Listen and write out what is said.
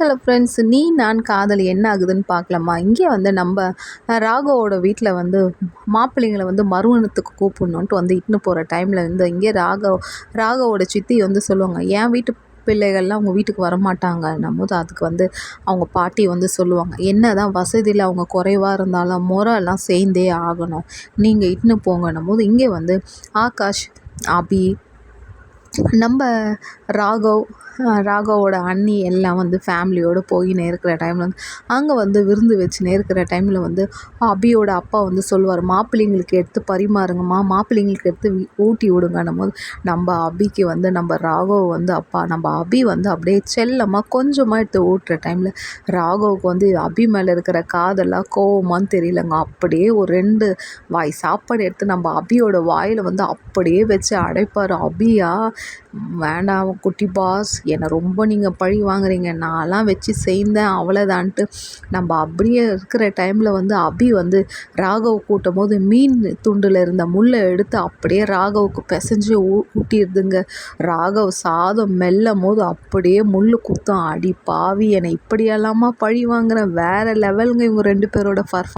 Hello friends நீ நான் காதல் என்ன ஆகுதுன்னு பார்க்கலாமா? இங்கே வந்து நம்ம ராகவோட வீட்டில் வந்து மாப்பிள்ளைங்களை வந்து மறுவணத்துக்கு கூப்பிடணுன்ட்டு வந்து இட்டுன்னு போகிற டைமில் வந்து இங்கே ராகவ் ராகவோட சித்தி வந்து சொல்லுவாங்க என் வீட்டு பிள்ளைகள்லாம் அவங்க வீட்டுக்கு வரமாட்டாங்கன்னும் போது அதுக்கு வந்து அவங்க பாட்டி வந்து சொல்லுவாங்க என்ன தான் வசதியில் அவங்க குறைவாக இருந்தாலும் முறையெல்லாம் சேர்ந்தே ஆகணும். நீங்கள் இட்டுன்னு போங்கன்னும் போது இங்கே வந்து ஆகாஷ் அபி நம்ம ராகவ் ராகவோட அண்ணி எல்லாம் வந்து ஃபேமிலியோடு போயின்னு இருக்கிற டைமில் வந்து அங்கே வந்து விருந்து வச்சுன்னு இருக்கிற டைமில் வந்து அபியோட அப்பா வந்து சொல்லுவார் மாப்பிள்ளைங்களுக்கு எடுத்து பரிமாறுங்கம்மா மாப்பிள்ளைங்களுக்கு எடுத்து ஊட்டி விடுங்கன்னும் போது நம்ம அபிக்கு வந்து நம்ம ராகவ் வந்து அப்பா நம்ம அபி வந்து அப்படியே செல்லமாக கொஞ்சமாக எடுத்து ஊட்டுற டைமில் ராகவுக்கு வந்து அபி மேலே இருக்கிற காதெல்லாம் கோவமான்னு தெரியலங்க. அப்படியே ஒரு ரெண்டு வாய் சாப்பாடு எடுத்து நம்ம அபியோட வாயில் வந்து அப்படியே வச்சு அடைப்பார். அபியா வேண்டாம் குட்டி பாஸ். என்னை ரொம்ப நீங்கள் பழி வாங்குறீங்க. நான்லாம் வச்சு செய்தேன் அவ்வளோதான்ட்டு நம்ம அப்படியே இருக்கிற டைமில் வந்து அபி வந்து ராகவ் கூட்டும் போது மீன் துண்டில் இருந்த முள்ளை எடுத்து அப்படியே ராகவுக்கு பிசைஞ்சு ஊ ஊட்டிடுதுங்க. ராகவ் சாதம் மெல்லும் போது அப்படியே முள் குத்தம். அடி பாவி என்னை இப்படியெல்லாமா பழி வாங்குறேன் வேறு லெவலுங்க இவங்க ரெண்டு பேரோட பர்ஃபார்ம்